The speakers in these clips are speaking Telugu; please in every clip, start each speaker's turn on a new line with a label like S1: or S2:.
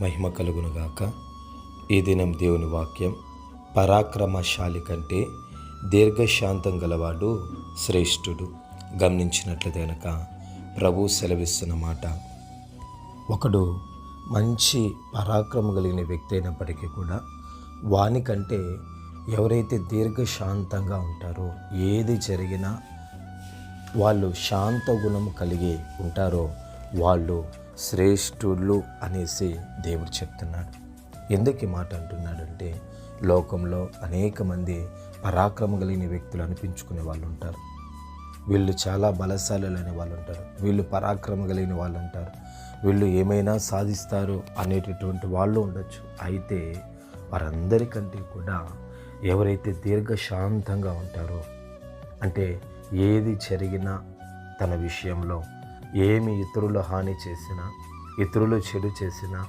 S1: మహిమ కలుగునుగాక. ఈ దినం దేవుని వాక్యం పరాక్రమశాలి కంటే దీర్ఘశాంతం గలవాడు శ్రేష్ఠుడు. గమనించినట్లయితే కనుక ప్రభు సెలవిస్తున్న మాట. ఒకడు మంచి పరాక్రమం కలిగిన వ్యక్తి అయినప్పటికీ కూడా వానికంటే ఎవరైతే దీర్ఘశాంతంగా ఉంటారో ఏది జరిగినా వాళ్ళు శాంత గుణం కలిగి ఉంటారో వాళ్ళు శ్రేష్ఠులు అనేసి దేవుడు చెప్తున్నాడు. ఎందుకు ఈ మాట అంటున్నాడంటే లోకంలో అనేక మంది పరాక్రమ కలిగిన వ్యక్తులు అనిపించుకునే వాళ్ళు ఉంటారు. వీళ్ళు చాలా బలశాలులైన వాళ్ళు ఉంటారు. వీళ్ళు పరాక్రమ కలిగిన వాళ్ళు ఉంటారు. వీళ్ళు ఏమైనా సాధిస్తారు అనేటటువంటి వాళ్ళు ఉండొచ్చు. అయితే వారందరికంటే కూడా ఎవరైతే దీర్ఘశాంతంగా ఉంటారో అంటే ఏది జరిగినా తన విషయంలో ఏమి ఇతరులు హాని చేసినా ఇతరులు చెడు చేసినా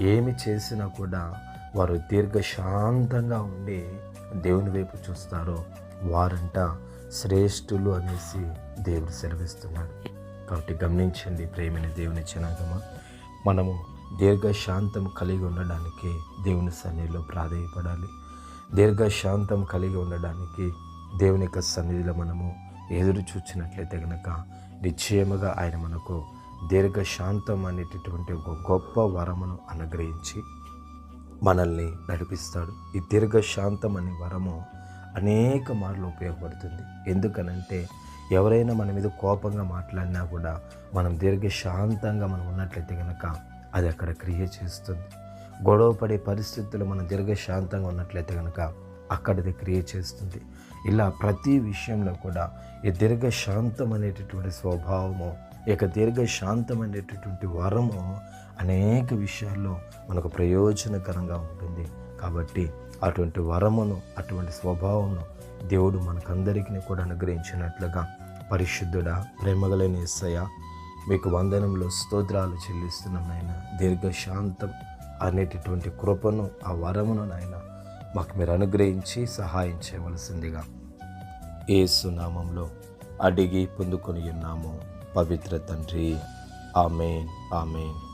S1: ఏమి చేసినా కూడా వారు దీర్ఘశాంతంగా ఉండి దేవుని వైపు చూస్తారో వారంట శ్రేష్ఠులు అనేసి దేవుడు సెలవిస్తున్నాడు. కాబట్టి గమనించండి ప్రేమైన దేవుని జనాగమ మనము దీర్ఘశాంతం కలిగి ఉండడానికి దేవుని సన్నిధిలో ప్రాధాయపడాలి. దీర్ఘశాంతం కలిగి ఉండడానికి దేవుని యొక్క సన్నిధిలో మనము ఎదురు చూచినట్లయితే కనుక నిశ్చయముగా ఆయన మనకు దీర్ఘశాంతం అనేటటువంటి ఒక గొప్ప వరమును అనుగ్రహించి మనల్ని నడిపిస్తాడు. ఈ దీర్ఘశాంతం అనే వరము అనేక మార్లు ఉపయోగపడుతుంది. ఎందుకనంటే ఎవరైనా మన మీద కోపంగా మాట్లాడినా కూడా మనం దీర్ఘశాంతంగా మనం ఉన్నట్లయితే కనుక అది అక్కడ క్రియ చేస్తుంది. గొడవ పడే పరిస్థితుల్లో మనం దీర్ఘశాంతంగా ఉన్నట్లయితే కనుక అక్కడిది క్రియ చేస్తుంది. ఇలా ప్రతి విషయంలో కూడా ఈ దీర్ఘశాంతం అనేటటువంటి స్వభావము ఇక దీర్ఘశాంతం అనేటటువంటి వరము అనేక విషయాల్లో మనకు ప్రయోజనకరంగా ఉంటుంది. కాబట్టి అటువంటి వరమును అటువంటి స్వభావమును దేవుడు మనకందరికీ కూడా అనుగ్రహించినట్లుగా పరిశుద్ధుడా ప్రేమగలైన ఎస్సయ్య మీకు వందనంలో స్తోత్రాలు చెల్లిస్తున్నాం నాయన. దీర్ఘశాంతం అనేటటువంటి కృపను ఆ వరమును నాయన మాకు మీరు అనుగ్రహించి సహాయం చేయవలసిందిగా ఏసు నామంలో అడిగి పొందుకొని ఉన్నాము. పవిత్ర తండ్రి. ఆమెన్. ఆమెన్.